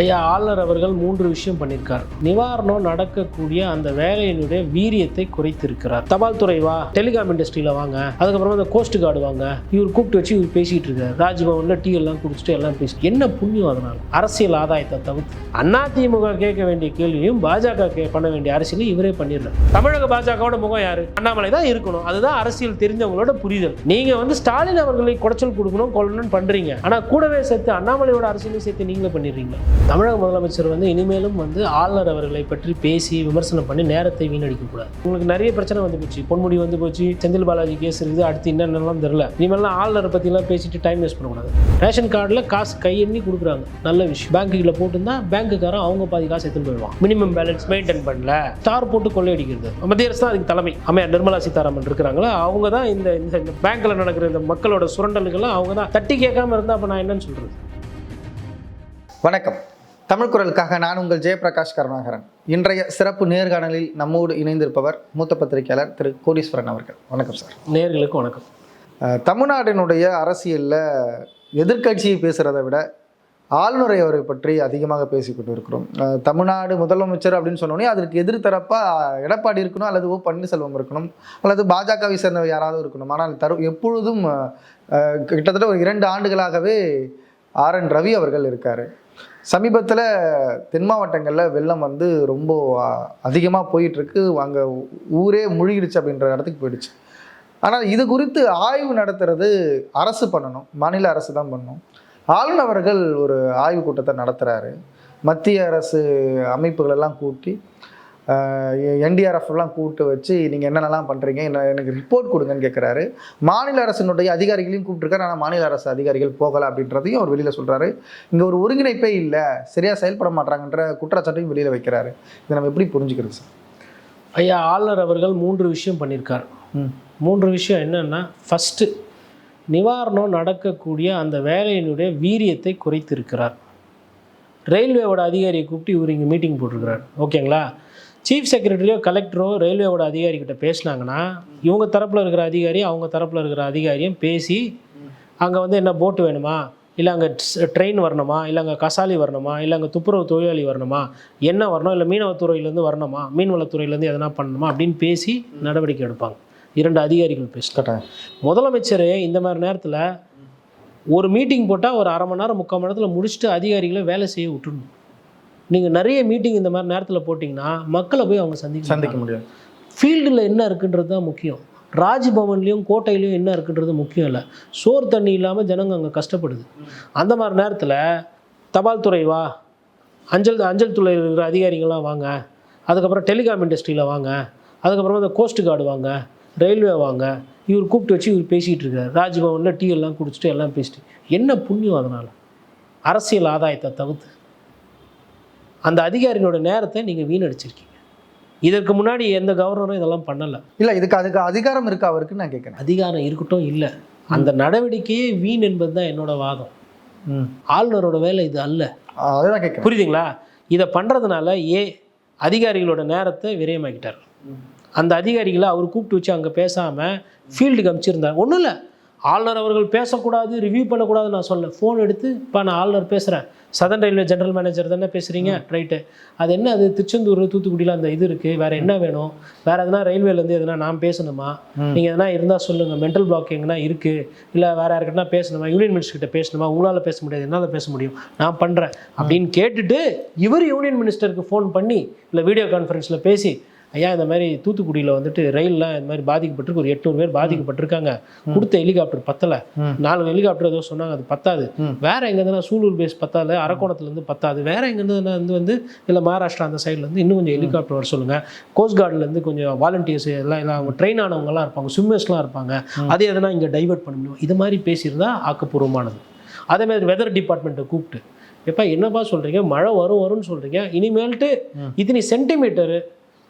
ஐயா ஆளுநர் அவர்கள் மூன்று விஷயம் பண்ணியிருக்கார் நிவாரணம் நடக்கக்கூடிய அந்த வேலையினுடைய வீரியத்தை குறைத்திருக்கிறார். தபால் துறை வா டெலிகாம் இண்டஸ்ட்ரியில் வாங்க அதுக்கப்புறமா அந்த கோஸ்ட் கார்டு வாங்க இவர் கூப்பிட்டு வச்சு இவர் பேசிட்டு இருக்காரு. ராஜ்பவனில் டீ எல்லாம் குடிச்சிட்டு எல்லாம் பேசி என்ன புண்ணியம் அதனால்? அரசியல் ஆதாயத்தை தவிர்த்து. அதிமுக கேட்க வேண்டிய கேள்வியும் பாஜக கே பண்ண வேண்டிய அரசியலையும் இவரே பண்ணிடுறாரு. தமிழக பாஜகவோட முகம் யாரு? அண்ணாமலை தான் இருக்கணும். அதுதான் அரசியல் தெரிஞ்சவங்களோட புரிதல். நீங்க வந்து ஸ்டாலின் அவர்களை குடைச்சல் கொடுக்கணும் கொள்ளணும்னு பண்றீங்க. ஆனா கூடவே சேர்த்து அண்ணாமலையோட அரசியலையும் சேர்த்து நீங்களே பண்ணிடுறீங்க தமிழக முதலமைச்சர் வந்து இனிமேலும் வந்து ஆளுநர் அவர்களை பற்றி பேசி விமர்சனம் பண்ணி நேரத்தை வீணடிக்கக்கூடாது. உங்களுக்கு நிறைய பிரச்சனை வந்து போச்சு. பொன்முடி வந்து போச்சு செந்தில் பாலாஜி கேஸ் இருக்குது அடுத்து என்னென்னலாம் தெரில இனிமேலாம் ஆளுநரை பற்றிலாம் பேசிட்டு டைம் வேஸ்ட் பண்ணக்கூடாது. ரேஷன் கார்டில் காசு கையெண்ணி கொடுக்குறாங்க. நல்ல விஷயம். பேங்க்குகளை போட்டுருந்தா பேங்க்குக்காரன் அவங்க பாதி காசு எடுத்துன்னு போயிடுவான். மினிமம் பேலன்ஸ் மெயின்டைன் பண்ணல. ஸ்டார் போட்டு கொள்ளையடிக்கிறது. மத்திய அரசு தான் அதுக்கு தலைமை. அம்மையார் நிர்மலா சீதாராமன் இருக்கிறாங்களா அவங்க தான் இந்த இந்த பேங்க்கில் நடக்கிற இந்த மக்களோட சுரண்டல்களை அவங்க தான் தட்டி கேட்காம இருந்தால் அப்போ நான் என்னன்னு சொல்கிறது வணக்கம். தமிழ் குரலுக்காக நான் உங்கள் ஜெயபிரகாஷ் கருணாகரன். இன்றைய சிறப்பு நேர்காணலில் நம்மோடு இணைந்திருப்பவர் மூத்த பத்திரிகையாளர் திரு கோடீஸ்வரன் அவர்கள். வணக்கம் சார். நேர்களுக்கு வணக்கம். தமிழ்நாட்டினுடைய அரசியலில் எதிர்க்கட்சியை பேசுகிறத விட ஆளுநரை அவரை பற்றி அதிகமாக பேசிக்கொண்டு இருக்கிறோம் தமிழ்நாடு முதலமைச்சர் அப்படின்னு சொன்னோடனே அதற்கு எதிர்த்தரப்பாக எடப்பாடி இருக்கணும் அல்லது ஓ பன்னீர்செல்வம் இருக்கணும் அல்லது பாஜகவை சேர்ந்த யாராவது இருக்கணும். ஆனால் தரு எப்பொழுதும் கிட்டத்தட்ட ஒரு இரண்டு ஆண்டுகளாகவே ஆர் என் ரவி அவர்கள் இருக்கார். சமீபத்தில் தென் மாவட்டங்களில் வெள்ளம் வந்து ரொம்ப அதிகமாக போயிட்டுருக்கு. அங்கே ஊரே முழுகிடுச்சு அப்படின்ற இடத்துக்கு போயிடுச்சு. ஆனால் இது குறித்து ஆய்வு நடத்துறது அரசு பண்ணணும். மாநில அரசு தான் பண்ணணும். ஆளுநவர்கள் ஒரு ஆய்வு கூட்டத்தை நடத்துகிறாரு மத்திய அரசு அமைப்புகளெல்லாம் கூட்டி என்டிஆர்எஃப் எல்லாம் கூப்பிட்டு வச்சு நீங்கள் என்னென்னலாம் பண்ணுறீங்க என்ன எனக்கு ரிப்போர்ட் கொடுங்கன்னு கேட்குறாரு மாநில அரசினுடைய அதிகாரிகளையும் கூப்பிட்டுருக்காரு. ஆனால் மாநில அரசு அதிகாரிகள் போகலை அப்படின்றதையும் அவர் வெளியில் சொல்கிறாரு இங்கே ஒரு ஒருங்கிணைப்பே இல்லை. சரியாக செயல்பட மாட்டாங்கன்ற குற்றச்சாட்டையும் வெளியில் வைக்கிறாரு. இதை நம்ம எப்படி புரிஞ்சுக்கிறது சார்? ஐயா ஆளுநர் அவர்கள் மூன்று விஷயம் பண்ணியிருக்கார். ம். மூன்று விஷயம் என்னென்னா ஃபஸ்ட்டு நிவாரணம் நடக்கக்கூடிய அந்த வேலையினுடைய வீரியத்தை குறைத்திருக்கிறார். ரயில்வேவோட அதிகாரியை கூப்பிட்டு இவர் இங்கே மீட்டிங் போட்டிருக்கிறார். ஓகேங்களா? சீஃப் செக்ரட்டரியோ கலெக்டரோ ரயில்வேவோட அதிகாரிகிட்ட பேசினாங்கன்னா இவங்க தரப்பில் இருக்கிற அதிகாரி அவங்க தரப்பில் இருக்கிற அதிகாரியும் பேசி அங்கே வந்து என்ன போட்டு வேணுமா? இல்லை அங்கே ட்ரெயின் வரணுமா? இல்லை அங்கே கசாலி வரணுமா? இல்லை அங்கே துப்புரவு தொழிலாளி வரணுமா? என்ன வரணும்? இல்லை மீனவத்துறையிலேருந்து வரணுமா? மீன்வளத்துறையிலேருந்து எதனா பண்ணணுமா? அப்படின்னு பேசி நடவடிக்கை எடுப்பாங்க. இரண்டு அதிகாரிகள் பேச. கரெக்டாக முதலமைச்சர் இந்த மாதிரி நேரத்தில் ஒரு மீட்டிங் போட்டால் ஒரு அரை மணி நேரம் முக்கால் மணி நேரத்தில் முடிச்சுட்டு அதிகாரிகளை வேலை செய்ய விட்டுடணும். நீங்கள் நிறைய மீட்டிங் இந்த மாதிரி நேரத்தில் போட்டிங்கன்னா மக்களை போய் அவங்க சந்திக்க சந்திக்க முடியாது. ஃபீல்டில் என்ன இருக்குன்றது தான் முக்கியம். ராஜ்பவன்லேயும் கோட்டையிலையும் என்ன இருக்குன்றது முக்கியம் இல்லை. சோறு தண்ணி இல்லாமல் ஜனங்க அங்கே கஷ்டப்படுது. அந்த மாதிரி நேரத்தில் தபால் துறை வா. அஞ்சல் அஞ்சல் துறை இருக்கிற அதிகாரிகள்லாம் வாங்க. அதுக்கப்புறம் டெலிகாம் இண்டஸ்ட்ரியில் வாங்க. அதுக்கப்புறமா இந்த கோஸ்ட் கார்டு வாங்க. ரயில்வே வாங்க. இவர் கூப்பிட்டு வச்சு இவர் பேசிகிட்டு இருக்காரு. ராஜ்பவனில் டீ எல்லாம் குடிச்சிட்டு எல்லாம் பேசிட்டு. என்ன புண்ணியம் அதனால்? அரசியல் ஆதாயத்தை தவிர்த்து. அந்த அதிகாரியோட நேரத்தை நீங்கள் வீணடிச்சிருக்கீங்க. இதற்கு முன்னாடி எந்த கவர்னரும் இதெல்லாம் பண்ணலை. இல்லை இதுக்கு அதுக்கு அதிகாரம் இருக்கா அவருக்கு? நான் கேட்குறேன் அதிகாரம் இருக்கட்டும் இல்லை. அந்த நடவடிக்கையே வீண் என்பது தான் என்னோட வாதம். ம். ஆளுநரோட வேலை இது அல்ல. அதுதான் கேட்குறேன் புரியுதுங்களா? இதை பண்ணுறதுனால ஏ அதிகாரிகளோட நேரத்தை விரயமாக்கிட்டார். அந்த அதிகாரிகளை அவர் கூப்பிட்டு வச்சு அங்கே பேசாமல் ஃபீல்டுக்கு அனுப்பிச்சிருந்தார் ஒன்றும் இல்லை. ஆளுநர் அவர்கள் பேசக்கூடாது ரிவ்யூ பண்ணக்கூடாது நான் சொல்ல ஃபோன் எடுத்து இப்போ நான் ஆளுநர் பேசுகிறேன் சதன் ரயில்வே ஜெனரல் மேனேஜர் தானே பேசுகிறீங்க ரைட்டு அது என்ன அது திருச்செந்தூர் தூத்துக்குடியில் அந்த இது இருக்குது வேறு என்ன வேணும்? வேறு எதனா ரயில்வேலேருந்து எதனா நான் பேசணுமா. நீங்கள் எதனா இருந்தால் சொல்லுங்கள் மென்டல் பிளாக் எங்கன்னா இருக்குது இல்லை வேறு யாருக்கிட்டனா பேசணுமா? யூனியன் மினிஸ்டர் கிட்ட பேசணுமா? உங்களால் பேச முடியாது. என்னால் பேச முடியும்? நான் பண்ணுறேன் அப்படின்னு கேட்டுட்டு இவர் யூனியன் மினிஸ்டருக்கு ஃபோன் பண்ணி இல்லை வீடியோ கான்ஃபரன்ஸில் பேசி ஐயா இந்த மாதிரி தூத்துக்குடியில் வந்துட்டு ரயில்லாம் இந்த மாதிரி பாதிக்கப்பட்டிருக்கு. ஒரு எட்நூறு பேர் பாதிக்கப்பட்டிருக்காங்க. கொடுத்த ஹெலிகாப்டர் பத்தலை. நாலு ஹெலிகாப்டர் ஏதோ சொன்னாங்க அது பத்தாது. வேற எங்கேருந்துனா சூலூர் பேஸ் பத்தாது அரக்கோணத்துலேருந்து பத்தாது. வேற எங்கேருந்து வந்து வந்து இல்லை மகாராஷ்டிரா அந்த சைட்லேருந்து இன்னும் கொஞ்சம் ஹெலிகாப்டர் வர சொல்லுங்கள் கோஸ்ட் கார்டுலேருந்து கொஞ்சம் வாலண்டியர்ஸ் எல்லாம் எல்லாம் அவங்க ட்ரெயின் ஆனவங்கலாம் இருப்பாங்க ஸ்விம்மர்ஸ்லாம் இருப்பாங்க. அது எதனா இங்கே டைவர்ட் பண்ண முடியும்? இது மாதிரி பேசியிருந்தா ஆக்கப்பூர்வமானது. அதே மாதிரி வெதர் டிபார்ட்மெண்ட்டை கூப்பிட்டு எப்பா என்னப்பா சொல்கிறீங்க மழை வரும் வரும்னு சொல்கிறீங்க இனிமேல்ட்டு இத்தனை சென்டிமீட்டரு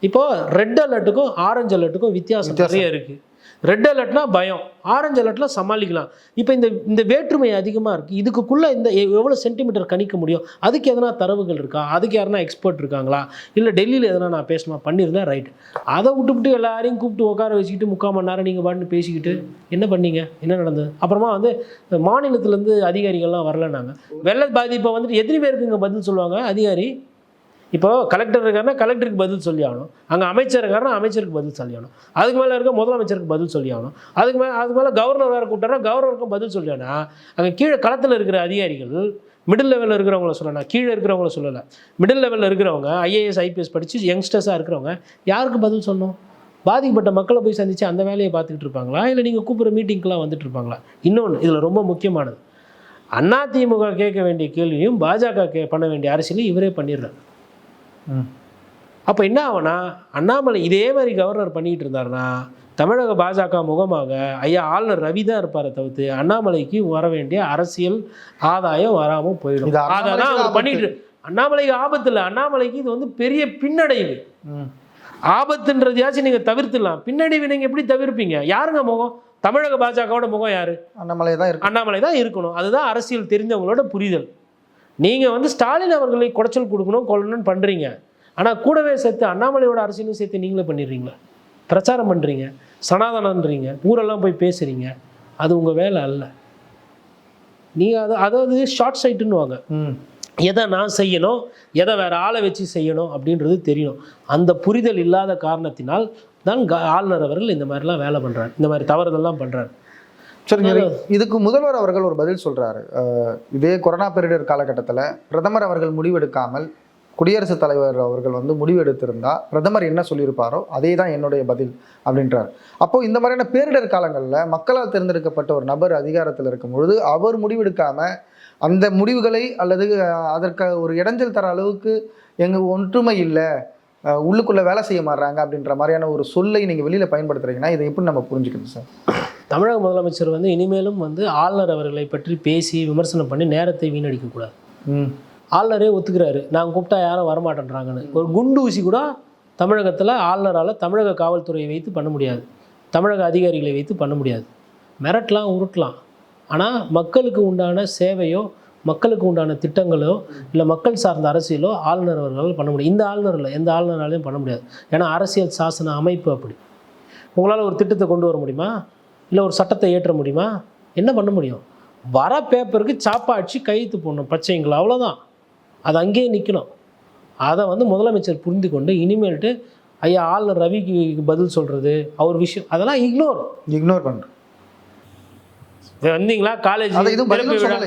இப்போ ரெட் அலர்ட்டுக்கும் ஆரஞ்சு அலர்ட்டுக்கும் வித்தியாசம் நிறைய இருக்குது ரெட் அலர்ட்னா பயம். ஆரஞ்சு அலர்ட்ல சமாளிக்கலாம். இப்போ இந்த இந்த வேற்றுமை அதிகமாக இருக்குது இதுக்குள்ளே இந்த எவ்வளோ சென்டிமீட்டர் கணிக்க முடியும்? அதுக்கு எதனா தரவுகள் இருக்கா? அதுக்கு யாருனா எக்ஸ்பர்ட் இருக்காங்களா? இல்லை டெல்லியில் எதனா நான் பேசணுமா? பண்ணியிருந்தேன் ரைட் அதை விட்டுவிட்டு எல்லாரையும் கூப்பிட்டு உட்கார வச்சுக்கிட்டு முக்கால் மணி நேரம் நீங்கள் பாட்டு பேசிக்கிட்டு என்ன பண்ணீங்க? என்ன நடந்தது? அப்புறமா வந்து மாநிலத்திலேருந்து அதிகாரிகள்லாம் வரலனாங்க வெள்ள பாதிப்பை வந்துட்டு எத்தனை பேருக்கு இங்கே பதில் சொல்லுவாங்க? அதிகாரி இப்போது கலெக்டர் இருக்காருன்னா கலெக்டருக்கு பதில் சொல்லி ஆகணும். அங்கே அமைச்சர் இருக்காருன்னா அமைச்சருக்கு பதில் சொல்லி ஆகணும். அதுக்கு மேலே இருக்க முதலமைச்சருக்கு பதில் சொல்லி ஆகணும். அதுக்கு மேலே அதுக்கு மேலே கவர்னர் வேறு கூப்பிட்டாரா கவர்னருக்கும் பதில் சொல்லி அங்கே கீழே களத்தில் இருக்கிற அதிகாரிகள் மிடில் லெவலில் இருக்கிறவங்கள சொல்லலாம் கீழே இருக்கிறவங்கள சொல்லலை. மிடில் லெவலில் இருக்கிறவங்க ஐஏஎஸ் ஐபிஎஸ் படித்து யங்ஸ்டர்ஸாக இருக்கிறவங்க யாருக்கு பதில் சொல்லணும்? பாதிக்கப்பட்ட மக்களை போய் சந்தித்து அந்த வேலையை பார்த்துக்கிட்டு இருப்பாங்களா? இல்லை நீங்கள் கூப்பிட்ற மீட்டிங்க்கெலாம் வந்துட்டு இருப்பாங்களா? இன்னொன்று இதில் ரொம்ப முக்கியமானது. அதிமுக கேட்க வேண்டிய கேள்வியும் பாஜக கே பண்ண வேண்டிய அரசியலையும் இவரே பண்ணிடுறாரு. அப்போ என்ன ஆகும்னா அண்ணாமலை இதே மாதிரி கவர்னர் பண்ணிக்கிட்டு இருந்தாருன்னா தமிழக பாஜக முகமாக ஐயா ஆளுநர் ரவி தான் இருப்பாரை தவிர்த்து அண்ணாமலைக்கு வர வேண்டிய அரசியல் ஆதாயம் வராமல் போயிடும். இது அதை தான் அண்ணாமலைக்கு அவர் பண்ணிட்டு அண்ணாமலைக்கு ஆபத்து இல்லை. அண்ணாமலைக்கு இது வந்து பெரிய பின்னடைவு. ஆபத்துன்றதையாச்சும் நீங்கள் தவிர்த்துடலாம். பின்னடைவு நீங்கள் எப்படி தவிர்ப்பீங்க? யாருங்க முகம்? தமிழக பாஜகவோட முகம் யாரு? அண்ணாமலை தான் அண்ணாமலை தான் இருக்கணும். அதுதான் அரசியல் தெரிஞ்சவங்களோட புரிதல். நீங்கள் வந்து ஸ்டாலின் அவர்களை குடைச்சல் கொடுக்கணும் கொள்ளணும்னு பண்ணுறீங்க ஆனால் கூடவே சேர்த்து அண்ணாமலையோட அரசியலும் சேர்த்து நீங்களே பண்ணிடுறீங்களா? பிரச்சாரம் பண்ணுறீங்க சனாதனன்றீங்க ஊரெல்லாம் போய் பேசுகிறீங்க அது உங்கள் வேலை அல்ல. நீங்கள் அது அதாவது ஷார்ட் சைட்டுன்னுவாங்க ம். எதை நான் செய்யணும் எதை வேற ஆளை வச்சு செய்யணும் அப்படின்றது தெரியணும் அந்த புரிதல் இல்லாத காரணத்தினால் தான் ஆளுநர் அவர்கள் இந்த மாதிரிலாம் வேலை பண்ணுறாரு இந்த மாதிரி தவறுதெல்லாம் பண்ணுறாரு சரிங்க இதுக்கு முதல்வர் அவர்கள் ஒரு பதில் சொல்றாரு. அஹ், இதே கொரோனா பேரிடர் காலகட்டத்தில் பிரதமர் அவர்கள் முடிவெடுக்காமல் குடியரசுத் தலைவர் அவர்கள் வந்து முடிவெடுத்திருந்தா பிரதமர் என்ன சொல்லியிருப்பாரோ அதே தான் என்னுடைய பதில் அப்படின்றார். அப்போ இந்த மாதிரியான பேரிடர் காலங்களில் மக்களால் தேர்ந்தெடுக்கப்பட்ட ஒரு நபர் அதிகாரத்தில் இருக்கும் பொழுது அவர் முடிவெடுக்காம அந்த முடிவுகளை அல்லது அதற்கு ஒரு இடைஞ்சல் தர அளவுக்கு எங்க ஒற்றுமை இல்லை உள்ளுக்குள்ள வேலை செய்ய மாட்றாங்க அப்படின்ற மாதிரியான ஒரு சொல்லை நீங்க வெளியில பயன்படுத்துறீங்கன்னா இதை எப்படி நம்ம புரிஞ்சுக்கணும் சார்? தமிழக முதலமைச்சர் வந்து இனிமேலும் வந்து ஆளுநர் அவர்களை பற்றி பேசி விமர்சனம் பண்ணி நேரத்தை வீணடிக்கக்கூடாது ம். ஆளுநரே ஒத்துக்கிறாரு. நான் கூப்பிட்டா யாரும் வரமாட்டேன்றாங்கன்னு. ஒரு குண்டு ஊசி கூட தமிழகத்தில் ஆளுநரால் தமிழக காவல்துறையை வைத்து பண்ண முடியாது. தமிழக அதிகாரிகளை வைத்து பண்ண முடியாது. மிரட்டலாம் உருட்டலாம். ஆனால் மக்களுக்கு உண்டான சேவையோ மக்களுக்கு உண்டான திட்டங்களோ இல்லை மக்கள் சார்ந்த அரசியலோ ஆளுநர் அவர்களால் பண்ண முடியும் இந்த ஆளுநர் இல்லை எந்த ஆளுநராலையும் பண்ண முடியாது. ஏன்னா அரசியல் சாசன அமைப்பு அப்படி. உங்களால் ஒரு திட்டத்தை கொண்டு வர முடியுமா? இல்லை ஒரு சட்டத்தை ஏற்ற முடியுமா? என்ன பண்ண முடியும்? வர பேப்பருக்கு சாப்பா கையெழுத்து போடணும் பச்சைங்களா அவ்வளோதான் அது அங்கேயே நிற்கணும் அதை வந்து முதலமைச்சர் புரிந்து கொண்டு இனிமேல்ட்டு ஐயா ஆளுநர் ரவிக்கு பதில் சொல்கிறது அவர் விஷயம் அதெல்லாம் இக்னோர் இக்னோர் பண்ணுறோம் வந்தீங்களா? காலேஜ்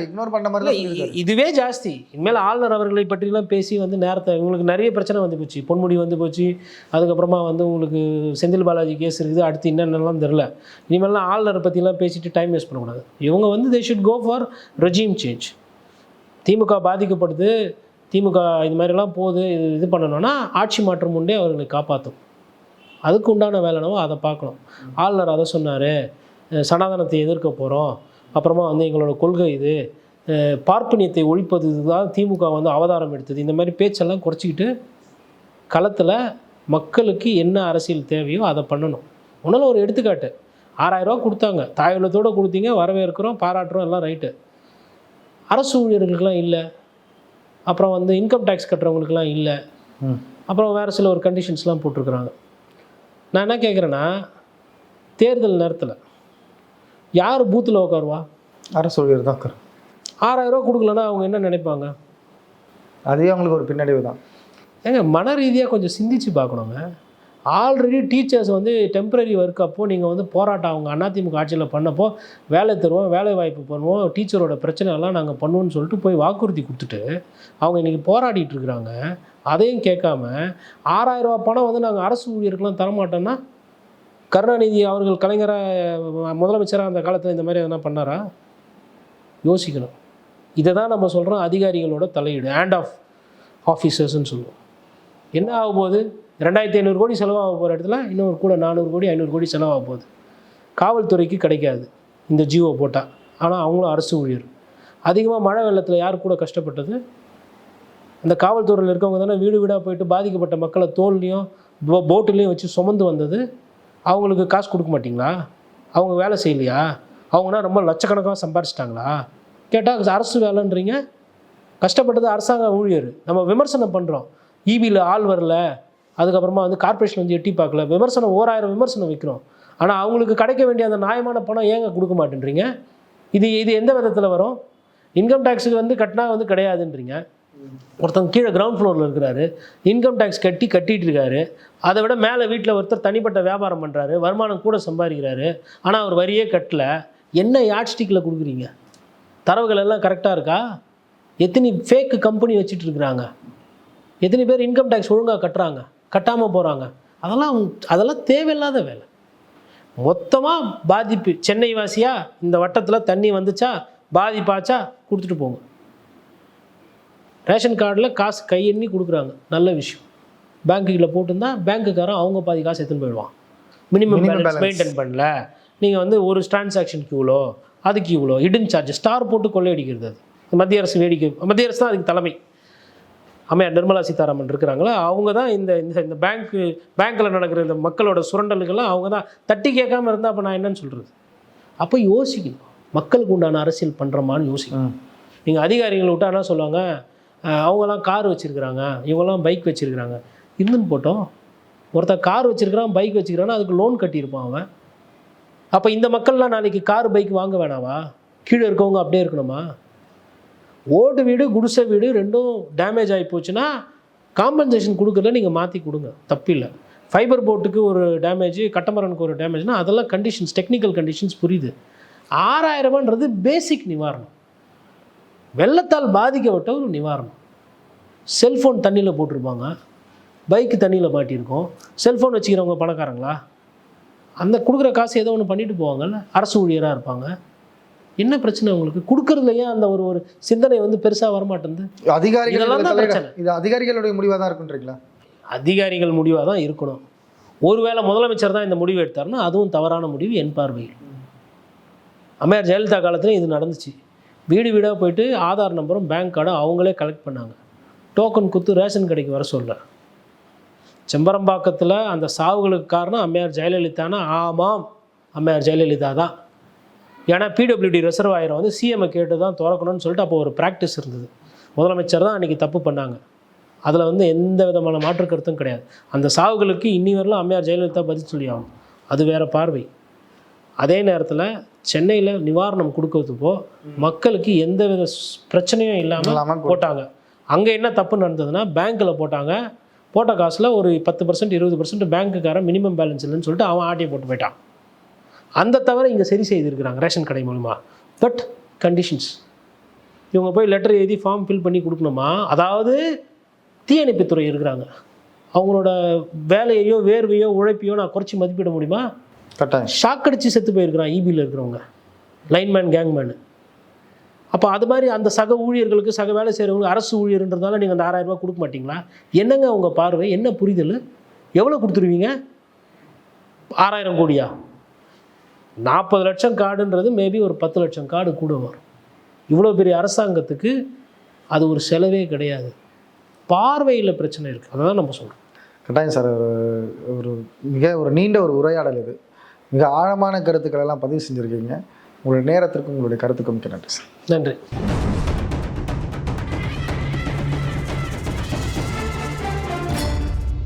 இக்னோர் பண்ண மாதிரி. இதுவே ஜாஸ்தி. இனிமேல் ஆளுநர் அவர்களை பற்றிலாம் பேசி வந்து நேரத்தை உங்களுக்கு நிறைய பிரச்சனை வந்து போச்சு. பொன்முடி வந்து போச்சு. அதுக்கப்புறமா வந்து உங்களுக்கு செந்தில் பாலாஜி கேஸ் இருக்குது. அடுத்து என்னென்னலாம் தெரில. இனிமேல்லாம் ஆளுநரை பற்றிலாம் பேசிட்டு டைம் வேஸ்ட் பண்ணக்கூடாது. இவங்க வந்து they should go for regime change DMK பாதிக்கப்படுது. திமுக இது மாதிரிலாம் போகுது. இது இது பண்ணணும்னா ஆட்சி மாற்றம் உண்டே அவர்களை காப்பாற்றும் அதுக்கு உண்டான வேலைனவோ அதை பார்க்கணும். ஆளுநர் அதை சொன்னார். சனாதனத்தை எதிர்க்க போகிறோம் அப்புறமா வந்து எங்களோட கொள்கை இது. பார்ப்பனியத்தை ஒழிப்பது தான் திமுக வந்து அவதாரம் எடுத்தது. இந்த மாதிரி பேச்செல்லாம் குறைச்சிக்கிட்டு களத்தில் மக்களுக்கு என்ன அரசியல் தேவையோ அதை பண்ணணும். ஒன்றால் ஒரு எடுத்துக்காட்டு. ஆறாயிரரூவா கொடுத்தாங்க. தாயுள்ளத்தோடு கொடுத்தீங்க வரவேற்கிறோம் பாராட்டுறோம் எல்லாம் ரைட்டு அரசு ஊழியர்களுக்கெல்லாம் இல்லை. அப்புறம் வந்து இன்கம் டேக்ஸ் கட்டுறவங்களுக்கெல்லாம் இல்லை. அப்புறம் வேறு சில ஒரு கண்டிஷன்ஸ்லாம் போட்டிருக்கிறாங்க. நான் என்ன கேட்குறேன்னா தேர்தல் நேரத்தில் யார் பூத்தில் உட்காருவா அரசு ஊழியர் தான் உட்காரு. ஆறாயிரரூவா கொடுக்கலன்னா அவங்க என்ன நினைப்பாங்க? அதுவே அவங்களுக்கு ஒரு பின்னடைவு தான். ஏங்க மன ரீதியாக கொஞ்சம் சிந்திச்சு பார்க்கணுங்க. ஆல்ரெடி டீச்சர்ஸ் வந்து டெம்பரரி ஒர்க் அப்போ நீங்கள் வந்து போராட்டம் அவங்க அதிமுக ஆட்சியில் பண்ணப்போ வேலை தருவோம் வேலை வாய்ப்பு பண்ணுவோம் டீச்சரோட பிரச்சனை எல்லாம் நாங்கள் பண்ணுவோம்னு சொல்லிட்டு போய் வாக்குறுதி கொடுத்துட்டு அவங்க இன்றைக்கி போராடிட்டு இருக்கிறாங்க. அதையும் கேட்காம ஆறாயிரம் ரூபாய் பணம் வந்து நாங்கள் அரசு ஊழியருக்கெல்லாம் தரமாட்டோன்னா கருணாநிதி அவர்கள் கலைஞராக முதலமைச்சராக அந்த காலத்தில் இந்த மாதிரி எதனா பண்ணாரா? யோசிக்கணும். இதை தான் நம்ம சொல்கிறோம் அதிகாரிகளோட தலையீடு ஹேண்ட் ஆஃப் ஆஃபீஸர்ஸ்ன்னு சொல்லுவோம். என்ன ஆக போகுது? ரெண்டாயிரத்தி ஐநூறு கோடி செலவாக போகிற இடத்துல இன்னொரு கூட நானூறு கோடி ஐநூறு கோடி செலவாக போகுது. காவல்துறைக்கு கிடைக்காது இந்த ஜியோ போட்டால் ஆனால் அவங்களும் அரசு ஊழியர். அதிகமாக மழை வெள்ளத்தில் யார் கூட கஷ்டப்பட்டது? அந்த காவல்துறையில் இருக்கவங்க தானே வீடு வீடாக போயிட்டு பாதிக்கப்பட்ட மக்களை தோல்லையும் போ போட்டுலேயும் வச்சு சுமந்து வந்தது. அவங்களுக்கு காசு கொடுக்க மாட்டிங்களா? அவங்க வேலை செய்யலையா? அவங்கன்னா ரொம்ப லட்சக்கணக்காக சம்பாரிச்சிட்டாங்களா? கேட்டால் அரசு வேலைன்றீங்க? கஷ்டப்பட்டது அரசாங்க ஊழியர். நம்ம விமர்சனம் பண்ணுறோம் ஈபியில் ஆள் வரல. அதுக்கப்புறமா வந்து கார்ப்பரேஷன் வந்து எட்டி பார்க்கல. விமர்சனம் ஓராயிரம் விமர்சனம் வைக்கிறோம். ஆனால் அவங்களுக்கு கிடைக்க வேண்டிய அந்த நியாயமான பணம் ஏங்க கொடுக்க மாட்டேன்றீங்க? இது இது எந்த விதத்தில் வரும்? இன்கம் டேக்ஸுக்கு வந்து கட்டினா வந்து கிடையாதுன்றீங்க. ஒருத்தங்க கீழே கிரவுண்ட் ஃப்ளோரில் இருக்கிறாரு. இன்கம் டேக்ஸ் கட்டி கட்டிகிட்டு இருக்காரு. அதை விட மேலே வீட்டில் ஒருத்தர் தனிப்பட்ட வியாபாரம் பண்ணுறாரு வருமானம் கூட சம்பாதிக்கிறாரு. ஆனால் அவர் வரியே கட்டல. என்ன யாட்ஸ்டிக்கில் கொடுக்குறீங்க? தரவுகள் எல்லாம் கரெக்டாக இருக்கா? எத்தனை ஃபேக்கு கம்பெனி வச்சுட்டு இருக்கிறாங்க? எத்தனை பேர் இன்கம் டேக்ஸ் ஒழுங்காக கட்டுறாங்க? கட்டாமல் போகிறாங்க அதெல்லாம் அதெல்லாம் தேவையில்லாத வேலை. மொத்தமாக பாதிப்பு. சென்னை வாசியாக இந்த வட்டத்தில் தண்ணி வந்துச்சா பாதிப்பாச்சா கொடுத்துட்டு போங்க. ரேஷன் கார்டில் காசு கை எண்ணி கொடுக்குறாங்க. நல்ல விஷயம். பேங்க்குகளில் போட்டிருந்தா பேங்க்குக்காரன் அவங்க பாதி காசு எடுத்துன்னு போயிடுவான். Minimum balance. மெயின்டைன் பண்ணல. நீங்கள் வந்து ஒரு டிரான்சாக்ஷனுக்கு இவ்வளோ அதுக்கு இவ்வளோ இடன் சார்ஜ் ஸ்டார் போட்டு கொள்ளையடிக்கிறது அது. மத்திய அரசு வேடிக்கை மத்திய அரசு தான் அதுக்கு தலைமை. அம்மையார் நிர்மலா சீதாராமன் இருக்கிறாங்களா அவங்க தான் இந்த இந்த இந்த பேங்க்கு பேங்க்கில் நடக்கிற இந்த மக்களோட சுரண்டலுக்கெல்லாம் அவங்க தான் தட்டி கேட்காம இருந்தால் அப்போ நான் என்னன்னு சொல்கிறது அப்போ யோசிக்கணும். மக்களுக்கு உண்டான அரசியல் பண்ணுறோமான்னு யோசிக்கணும். நீங்கள் அதிகாரிகளை விட்டா என்ன சொல்லுவாங்க? அவங்கெல்லாம் கார் வச்சுருக்குறாங்க. இவங்கெல்லாம் பைக் வச்சுருக்குறாங்க. இருந்துன்னு போட்டோம். ஒருத்தன் கார் வச்சுருக்கிறான் பைக் வச்சுக்கிறான்னா அதுக்கு லோன் கட்டியிருப்பான் அவன். அப்போ இந்த மக்கள்லாம் நாளைக்கு கார் பைக் வாங்க வேணாவா? கீழே இருக்கவங்க அப்படியே இருக்கணுமா? ஓட்டு வீடு குடிசை வீடு ரெண்டும் டேமேஜ் ஆகி போச்சுன்னா காம்பன்சேஷன் கொடுக்குறத நீங்கள் மாற்றி கொடுங்க. தப்பில்லை. ஃபைபர் போட்டுக்கு ஒரு டேமேஜ் கட்டமரனுக்கு ஒரு டேமேஜ்னால் அதெல்லாம் கண்டிஷன்ஸ் டெக்னிக்கல் கண்டிஷன்ஸ் புரியுது. ஆறாயிரம் ரூபான்றது பேசிக் நிவாரணம். வெள்ளத்தால் பாதிக்கப்பட்ட ஒரு நிவாரணம். செல்ஃபோன் தண்ணியில் போட்டிருப்பாங்க. பைக்கு தண்ணியில் மாட்டியிருக்கோம். செல்ஃபோன் வச்சுக்கிறவங்க பணக்காரங்களா? அந்த கொடுக்குற காசு ஏதோ ஒன்று பண்ணிட்டு போவாங்கல்ல? அரசு ஊழியராக இருப்பாங்க. என்ன பிரச்சனை உங்களுக்கு? கொடுக்கறதுலையே அந்த ஒரு ஒரு சிந்தனை வந்து பெருசாக வரமாட்டேங்குது. அதிகாரிகள். இது அதிகாரிகளுடைய முடிவாக தான் இருக்குன்றீங்களா? அதிகாரிகள் முடிவாக தான் இருக்கணும். ஒருவேளை முதலமைச்சர் தான் இந்த முடிவு எடுத்தாருன்னா அதுவும் தவறான முடிவு என் பார்வையில். அம்மையார் ஜெயலலிதா காலத்துலையும் இது நடந்துச்சு. வீடு வீடாக போயிட்டு ஆதார் நம்பரும் பேங்க் கார்டும் அவங்களே கலெக்ட் பண்ணாங்க. டோக்கன் குத்து ரேஷன் கடைக்கு வர சொல்ல. செம்பரம்பாக்கத்தில் அந்த சாவுகளுக்கு காரணம் அம்மையார் ஜெயலலிதானா? ஆமாம். அம்மையார் ஜெயலலிதா தான். ஏன்னா பிடபிள்யூடி ரிசர்வாயரை வந்து சிஎம்ஐ கேட்டு தான் திறக்கணும்னு சொல்லிட்டு அப்போ ஒரு ப்ராக்டிஸ் இருந்தது. முதலமைச்சர் தான் அன்றைக்கி தப்பு பண்ணாங்க. அதில் வந்து எந்த விதமான மாற்று கருத்தும் கிடையாது. அந்த சாவுகளுக்கு இன்னி வரலாம் அம்மையார் ஜெயலலிதா பதில் சொல்லி ஆகும் அது வேற பார்வை. அதே நேரத்தில் சென்னையில் நிவாரணம் கொடுக்கறதுக்கோ மக்களுக்கு எந்த வித பிரச்சனையும் இல்லாமல் இல்லாமல் போட்டாங்க. அங்கே என்ன தப்பு நடந்ததுன்னா பேங்க்கில் போட்டாங்க. போட்ட காசில் ஒரு பத்து பர்சன்ட் இருபது பர்சன்ட் பேங்க்குக்காரன் மினிமம் பேலன்ஸ் இல்லைன்னு சொல்லிட்டு அவன் ஆட்டியை போட்டு போயிட்டான். அந்த தவிர இங்கே சரி செய்திருக்கிறாங்க ரேஷன் கடை மூலிமா பட் கண்டிஷன்ஸ் இவங்க போய் லெட்டர் எழுதி ஃபார்ம் ஃபில் பண்ணி கொடுக்கணுமா? அதாவது தீயணைப்புத்துறை இருக்கிறாங்க. அவங்களோட வேலையையோ வேர்வையோ உழைப்பையோ நான் குறைச்சி மதிப்பிட முடியுமா? கட்டாயம். ஷாக் அடித்து செத்து போயிருக்கிறான் ஈபியில் இருக்கிறவங்க. லைன்மேன் கேங்மேனு அப்போ அது மாதிரி அந்த சக ஊழியர்களுக்கு சக வேலை செய்கிறவங்களுக்கு அரசு ஊழியர்ன்றதால நீங்கள் அந்த ஆறாயிரம் ரூபாய் கொடுக்க மாட்டீங்களா? என்னங்க உங்கள் பார்வை? என்ன புரிதல்? எவ்வளோ கொடுத்துருவீங்க? ஆறாயிரம் கோடியா? நாற்பது லட்சம் கார்டுன்றது மேபி ஒரு பத்து லட்சம் கார்டு கூட வரும். இவ்வளோ பெரிய அரசாங்கத்துக்கு அது ஒரு செலவே கிடையாது. பார்வையில் பிரச்சனை இருக்குது அதை தான் நம்ம சொல்கிறோம் கட்டாயம் சார் ஒரு ஒரு மிக ஒரு நீண்ட ஒரு உரையாடல் இது. மிக ஆழமான கருத்துக்களெல்லாம் பதிவு செஞ்சுருக்கீங்க. உங்களுடைய நேரத்திற்கும் உங்களுடைய கருத்துக்கும் மிக்க நன்றி சார். நன்றி.